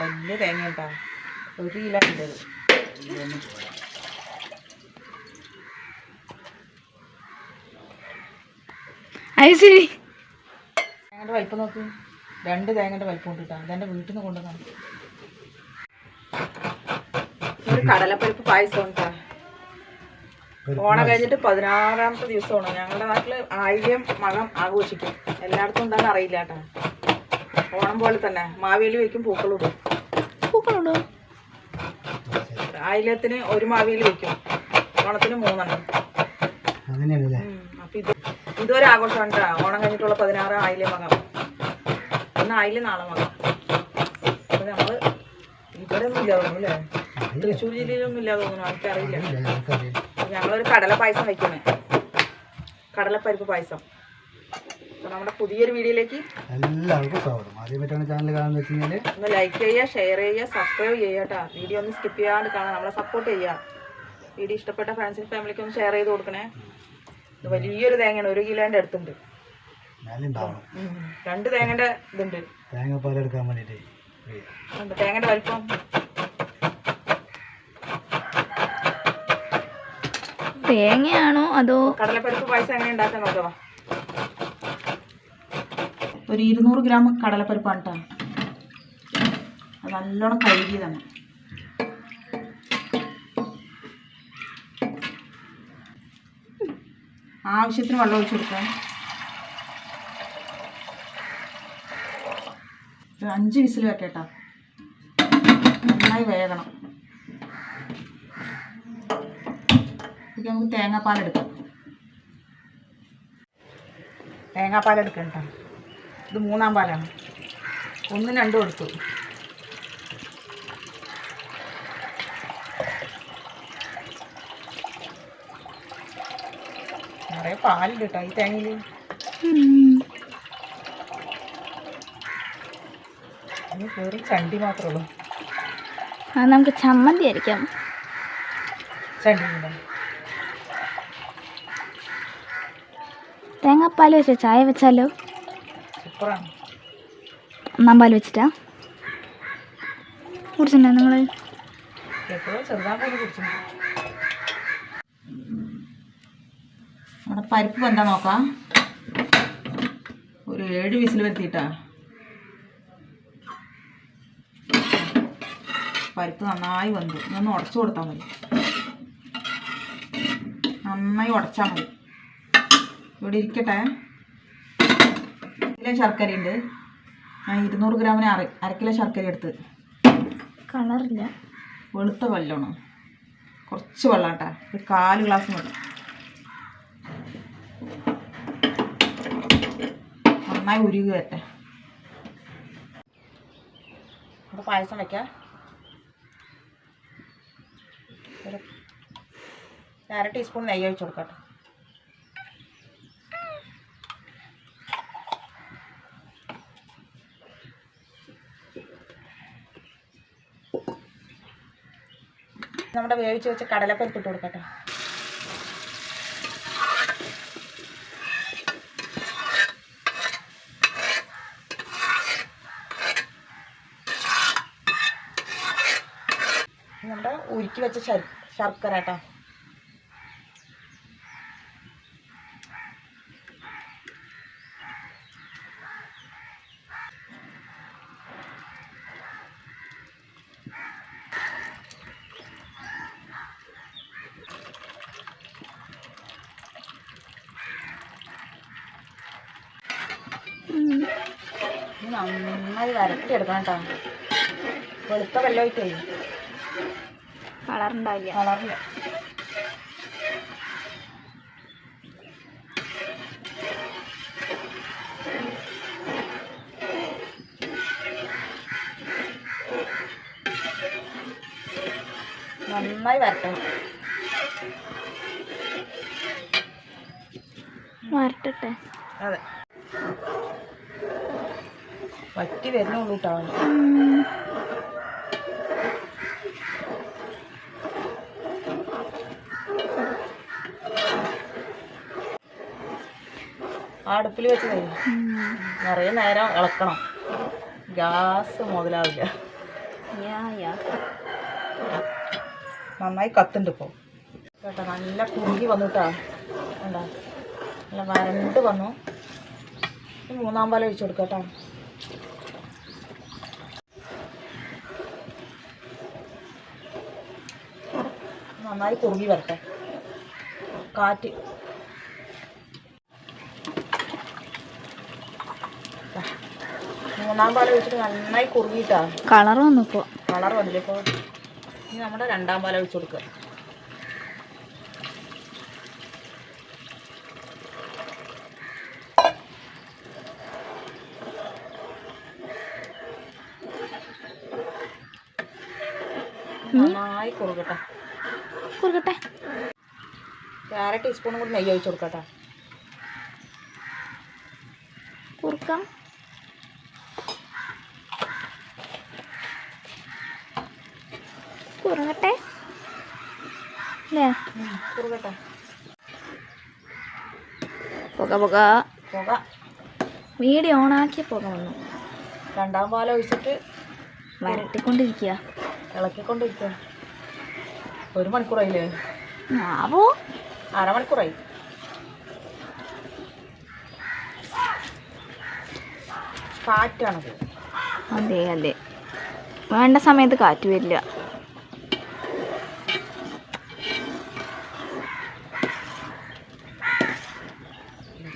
വലിയ തേങ്ങ കേട്ടോ ഒരു കിലോ ഉണ്ട് ശരി. തേങ്ങയുടെ വലിപ്പം നോക്ക്. രണ്ട് തേങ്ങയുടെ വലിപ്പം ഉണ്ട് കേട്ടോ. അതെന്റെ വീട്ടിൽ നിന്ന് കൊണ്ടുവന്നാണ് ഒരു കടലപ്പരിപ്പ് പായസം കേട്ടോ. ഓണം കഴിഞ്ഞിട്ട് പതിനാറാമത്തെ ദിവസമാണ്. ഞങ്ങളുടെ നാട്ടിൽ ആയിരം മകം ആഘോഷിക്കും. എല്ലായിടത്തും ഉണ്ടെന്ന് അറിയില്ല കേട്ടോ. ഓണം പോലെ തന്നെ. മാവേലി വയ്ക്കും പൂക്കളിടും പൂക്കളുണ്ടോ? ആയിലത്തിന് ഒരു മാവേലി വെക്കും ഓണത്തിന് മൂന്നെണ്ണം. അങ്ങനെയാണല്ലേ. അപ്പൊ ഇത് ഇതൊരു ആഘോഷം കേട്ടോ ഓണം കഴിഞ്ഞിട്ടുള്ള പതിനാറ് ആയില്യം മകം. ഇന്ന് ആയില്യം നാളെ മകം. അപ്പൊ നമ്മൾ ഇവിടെ ഒന്നും ഇല്ല തോന്നുന്നു അല്ലേ? തൃശ്ശൂർ ജില്ലയിലൊന്നും ഇല്ല തോന്നുന്നു. എനിക്കറിയില്ല ഞങ്ങളൊരു കടല പായസം വെക്കുന്നേ കടലപ്പരിപ്പ് പായസം. നമ്മുടെ പുതിയൊരു വീഡിയോയിലേക്ക് എല്ലാവർക്കും സ്വാഗതം. ആദ്യമായിട്ടാണ് ചാനൽ കാണുന്നത് വെച്ച് കഴിഞ്ഞാൽ ഒന്ന് ലൈക്ക് ചെയ്യുക ഷെയർ ചെയ്യുക സബ്സ്ക്രൈബ് ചെയ്യുക കേട്ടോ. വീഡിയോ ഒന്ന് സ്കിപ്പ് ചെയ്യാണ്ട് കാണാൻ നമ്മളെ സപ്പോർട്ട് ചെയ്യുക. വീഡിയോ ഇഷ്ടപ്പെട്ട ഫ്രണ്ട്സിനും ഫാമിലിക്കും ഒന്ന് ഷെയർ ചെയ്ത് കൊടുക്കണേ. ഇത് വലിയൊരു തേങ്ങയാണ്. ഒരു കിലോന്റെ അടുത്തുണ്ട്. രണ്ട് തേങ്ങയുടെ ഇതുണ്ട്. തേങ്ങ എടുക്കാൻ വേണ്ടിയിട്ട്. തേങ്ങയുടെ വലിപ്പം. തേങ്ങയാണോ അതോ കടലപ്പരിപ്പ് പായസം എങ്ങനെ ഉണ്ടാക്കാൻ നോക്കുക ഒരു ഇരുന്നൂറ് ഗ്രാം കടലപ്പരിപ്പാണ് കേട്ടോ അത് നല്ലോണം കഴുകിയതാണ്. ആവശ്യത്തിന് വെള്ളം ഒഴിച്ചു കൊടുക്കാം. ഒരു അഞ്ച് വിസിൽ വെക്കട്ടോ നന്നായി വേകണം. ഇതൊക്കെ നമുക്ക് തേങ്ങാപ്പാലെടുക്കാം എടുക്കണ്ട. ഇത് മൂന്നാം പാലാണ്. ഒന്നും രണ്ടും എടുത്തു. നിറയെ പാലില്ല കേട്ടോ ഈ തേങ്ങയിൽ. ഇനി വെറും ചണ്ടി മാത്രമേ ഉള്ളൂ. അത് നമുക്ക് ചമ്മന്തി ആയിരിക്കാം ചണ്ടി തേങ്ങാപ്പാൽ വെച്ച? ചായ വെച്ചാലോ? സൂപ്പറാണ് ഒന്നാം പാൽ വെച്ചിട്ടാ? കുടിച്ചിട്ടുണ്ടോ നിങ്ങൾ നമ്മുടെ പരിപ്പ് വെന്താ നോക്കാം? ഒരു ഏഴ് വിസിൽ വരുത്തിയിട്ടാ. പരിപ്പ് നന്നായി വന്നു ഒന്ന് ഉടച്ചു കൊടുത്താൽ മതി. നന്നായി ഉടച്ചാൽ മതി. ഇവിടെ ഇരിക്കട്ടെ. കിലോ ശർക്കര ഉണ്ട്. ഞാൻ ഇരുന്നൂറ് ഗ്രാമിന് അര അര കിലോ ശർക്കര എടുത്ത്. കളറില്ല. വെളുത്ത വെള്ളമാണ്. കുറച്ച് വെള്ളം കേട്ടോ. ഒരു കാൽ ഗ്ലാസ് മതി. നന്നായി ഉരുകി വരട്ടെ. അപ്പോൾ പായസം വയ്ക്കാം ഒരു അര ടീസ്പൂൺ നെയ്യ് ഒഴിച്ച് കൊടുക്കട്ടെ നമ്മുടെ വേവിച്ച് വെച്ച കടലപ്പരിപ്പ് ഇട്ട് കൊടുക്കട്ടെ. നമ്മുടെ ഉരുക്കി വെച്ച ശർ- ശർക്കര കേട്ടോ. നന്നായി വരട്ടി എടുക്കണം കേട്ടോ. വെളുത്ത വെള്ളമായിട്ടേ കളറുണ്ടാവില്ല. കളറില്ല. നന്നായി വരട്ടെ വരട്ടെ അതെ. വറ്റി വരുന്നുള്ളൂ കേട്ടോ അടുപ്പിൽ വെച്ച് കഴിയും നിറയെ നേരം ഇളക്കണം. ഗ്യാസ് മുതലാവില്ല. നന്നായി കത്തുണ്ട് ഇപ്പോൾ കേട്ടോ നല്ല കുറുകി വന്നു കേട്ടോ കണ്ടോ? നല്ല വരണ്ട് വന്നു. മൂന്നാം പാലം ഒഴിച്ചു കൊടുക്കാം നന്നായി കുറുകി വരട്ടെ. കാറ്റ്. മൂന്നാം പാല ഒഴിച്ചിട്ട് നന്നായി കുറുകിട്ടാ കളർ വന്നു ഇപ്പോൾ കളർ വന്നില്ല ഇപ്പോൾ ഇനി നമ്മുടെ രണ്ടാം പാല ഒഴിച്ചു കൊടുക്കുക നന്നായി കുറുകട്ടെ. ഒരു അര ടീസ്പൂണും കൂടി നെയ്യ് ഒഴിച്ചു കൊടുക്കട്ടെ. കുറുക്കാം. കുറുകട്ടെ അല്ലേ കുറുകട്ടെ പുക പുക. പുക. വീഡിയോ ഓണാക്കിയ പുക വന്നു. രണ്ടാം പാലം ഒഴിച്ചിട്ട് വരട്ടിക്കൊണ്ടിരിക്കുക ഇളക്കിക്കൊണ്ടിരിക്കുക ഒരു മണിക്കൂറായില്ലേ? ആവോ അരമണിക്കൂറായി. കാറ്റാണത് അതെ അതെ. വേണ്ട സമയത്ത് കാറ്റ് വരില്ല.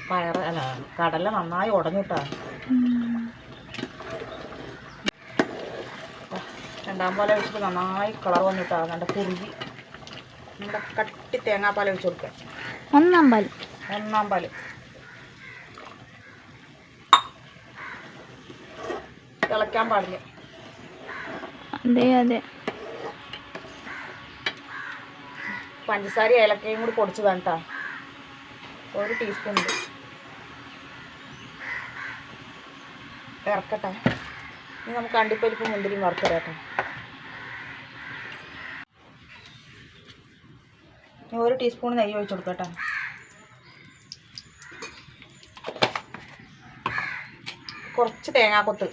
പയർ അല്ല കടല നന്നായി ഉടഞ്ഞിട്ടാ. രണ്ടാം പാല ഒഴിച്ചിട്ട് നന്നായി കളർ വന്നിട്ടാ നല്ല കുറുകി. നമ്മുടെ കട്ടി തേങ്ങാപ്പാൽ വെച്ച് കൊടുക്കുക ഒന്നാം പാൽ ഒന്നാം പാൽ തിളയ്ക്കാൻ പാടില്ല. അതെ അതെ. പഞ്ചസാര ഏലക്കയും കൂടി പൊടിച്ചതാണ് കേട്ടോ ഒരു ടീസ്പൂൺ ഉണ്ട്. ഇറക്കട്ടെ. ഇനി നമുക്ക് അണ്ടിപ്പരിപ്പ് മുന്തിരിയും വറുത്തരാട്ടെ ഇനി ഒരു ടീസ്പൂൺ നെയ്യ് ഒഴിച്ചു കൊടുക്കട്ടെ കുറച്ച് തേങ്ങാക്കൊത്ത്.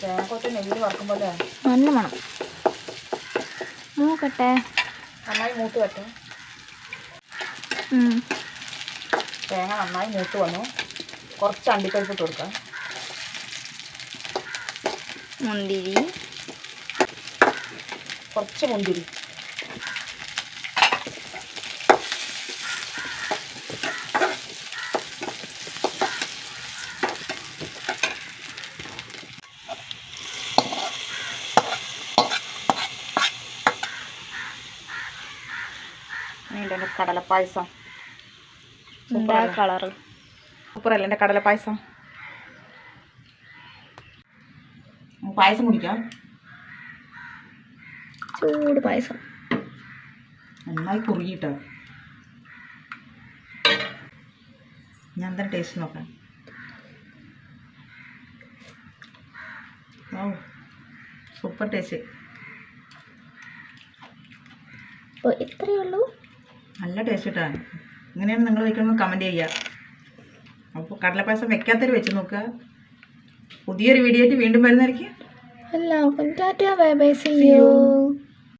തേങ്ങാക്കൊത്ത് നെയ്യിൽ വറുക്കുമ്പോൾ നല്ല മണം നോക്കട്ടെ നന്നായി മൂത്ത് വട്ടെ. തേങ്ങ നന്നായി മൂത്ത് വന്നു. കുറച്ച് അണ്ടിപ്പരിപ്പ് ഇട്ട് കൊടുക്കാം. മുന്തിരി. കുറച്ച് മുന്തിരി നീണ്ട എന്റെ കടലപ്പായസം. എന്താ കളറ്? സൂപ്പറല്ലേ എന്റെ കടലപ്പായസം? പായസം കുടിക്കാം. ചൂട് പായസം. നന്നായി കുറുകിട്ടോ. ഞാൻ തന്നെ ടേസ്റ്റ് നോക്കാം. ഓ സൂപ്പർ ടേസ്റ്റ് അപ്പോൾ ഇത്രയേ ഉള്ളൂ. നല്ല ടേസ്റ്റ് കേട്ടോ ഇങ്ങനെയാണ് നിങ്ങൾ വയ്ക്കണമെന്ന് കമന്റ് ചെയ്യുക. അപ്പോൾ കടലപ്പായസം വെക്കാത്തൊരു വെച്ച് നോക്കുക. പുതിയൊരു വീഡിയോ ആയിട്ട് വീണ്ടും വരുന്നതായിരിക്കും. എല്ലാവർക്കും tata bye bye see you